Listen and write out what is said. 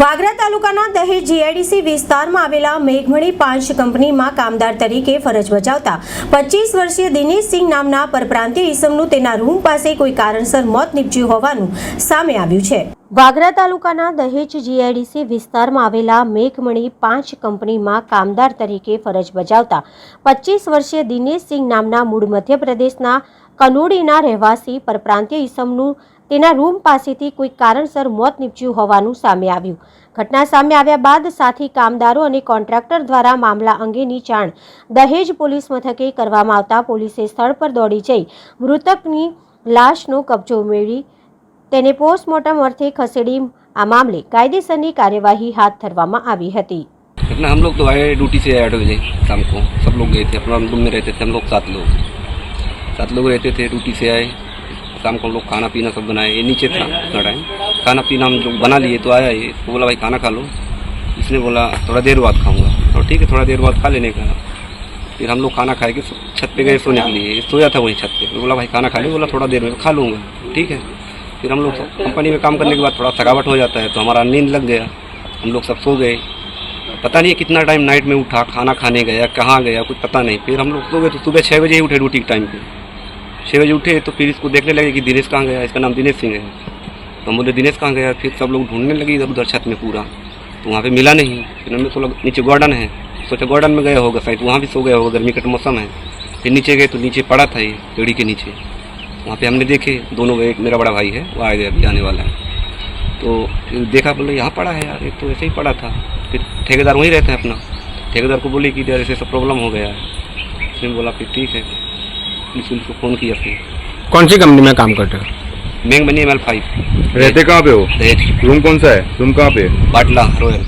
વાગરા તાલુકાના દહેજ જીઆઈડીસી વિસ્તારમાં આવેલા મેઘમણી પાંચ કંપનીમાં કામદાર તરીકે ફરજ બજાવતા પચીસ વર્ષીય દિનેશસિંહ નામના પરપ્રાંતીય ઈસમનું તેના રૂમ પાસે કોઈ કારણસર મોત નીપજ્યું હોવાનું સામે આવ્યું છે. વાગરા તાલુકાના દહેજ જીઆઈડીસી વિસ્તારમાં આવેલા મેઘમણી પાંચ કંપનીમાં કામદાર તરીકે ફરજ બજાવતા પચીસ વર્ષીય દિનેશસિંહ નામના મૂળ મધ્યપ્રદેશના કનોડીના રહેવાસી પરપ્રાંતીય ઈસમનું તેના રૂમ પાસેથી કોઈ કારણસર મોત નીપજ્યું હોવાનું સામે આવ્યું ઘટના સામે આવ્યા બાદ સાથી કામદારો અને કોન્ટ્રાક્ટર દ્વારા મામલા અંગેની જાણ દહેજ પોલીસ મથકે કરવામાં આવતા પોલીસે સ્થળ પર દોડી જઈ મૃતકની લાશનો કબજો મેળવી તેને પોસ્ટમોર્ટમ અર્થે ખસેડી આ મામલે કાયદેસરની કાર્યવાહી હાથ ધરવામાં આવી હતી अपना हम लोग तो आए ड्यूटी से आठ बजे शाम को सब लोग गए थे अपना रूम में रहते थे हम लोग सात लोग सात लोग रहते थे ड्यूटी से आए शाम को हम लोग खाना पीना सब बनाए, ये नीचे था, उतना टाइम खाना पीना हम लोग बना लिए तो आया ये तो बोला, भाई, खाना खा लो। इसने बोला, थोड़ा देर बाद खाऊँगा। और ठीक है, थोड़ा देर बाद खा लेने का। फिर हम लोग खाना खाए के छत पे गए, सोने के लिए। सोया था वहीं छत पे। तो बोला, भाई, खाना खा लो। बोला, थोड़ा देर में खा लूँगा। ठीक है। फिर हम लोग कंपनी में काम करने के बाद थोड़ा थकावट हो जाता है तो हमारा नींद लग गया। हम लोग सब सो गए। पता नहीं कितना टाइम नाइट में उठा, खाना खाने गया, कहाँ गया, कुछ पता नहीं। फिर हम लोग सो गए तो सुबह छः बजे ही उठे ड्यूटी के टाइम पे। छः बजे उठे तो फिर इसको देखने लगे कि दिनेश कहाँ गया, इसका नाम दिनेश सिंह है। तो हम बोले, दिनेश कहाँ गया? फिर सब लोग ढूँढने लगे इधर उधर छत में पूरा। तो वहाँ पे मिला नहीं। फिर हमने सोचा नीचे गार्डन है। सोचा गार्डन में गया होगा, शायद वहाँ भी सो गया होगा, गर्मी का मौसम है। फिर नीचे गए तो नीचे पड़ा था ये, पेड़ी के नीचे। वहाँ पे हमने देखे, दोनों एक मेरा बड़ा भाई है, वो आ गया अभी आने वाला है। तो फिर देखा, बोले, यहाँ पड़ा है यार, ये तो ऐसे ही पड़ा था। फिर ठेकेदार वहीं रहते हैं अपना। ठेकेदार को बोले कि यार ऐसे ऐसा प्रॉब्लम हो गया है। उसने बोला, फिर ठीक है। को फ़ोन किया फिर। कौन सी कंपनी में काम करते हो? मैंग बनी एम एल फाइव रहते कहाँ पे हो? रूम कौन सा है? रूम कहाँ पे बाटला रॉयल